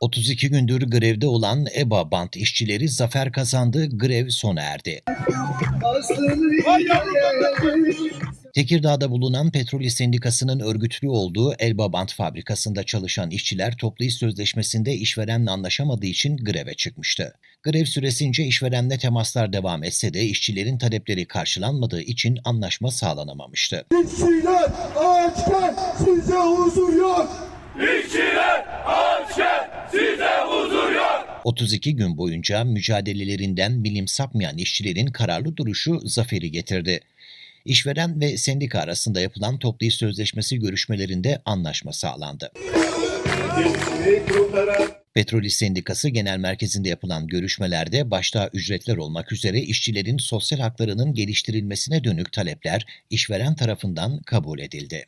32 gündür grevde olan EBA bant işçileri zafer kazandı, grev sona erdi. Tekirdağ'da bulunan Petrol İş Sendikası'nın örgütlü olduğu Elba Bant fabrikasında çalışan işçiler toplu iş sözleşmesinde işverenle anlaşamadığı için greve çıkmıştı. Grev süresince işverenle temaslar devam etse de işçilerin talepleri karşılanmadığı için anlaşma sağlanamamıştı. İşçiler açken size huzur yok. İşçiler açken size huzur yok. 32 gün boyunca mücadelelerinden bilim sapmayan işçilerin kararlı duruşu zaferi getirdi. İşveren ve sendika arasında yapılan toplu iş sözleşmesi görüşmelerinde anlaşma sağlandı. Petrol Sendikası Genel Merkezi'nde yapılan görüşmelerde başta ücretler olmak üzere işçilerin sosyal haklarının geliştirilmesine dönük talepler işveren tarafından kabul edildi.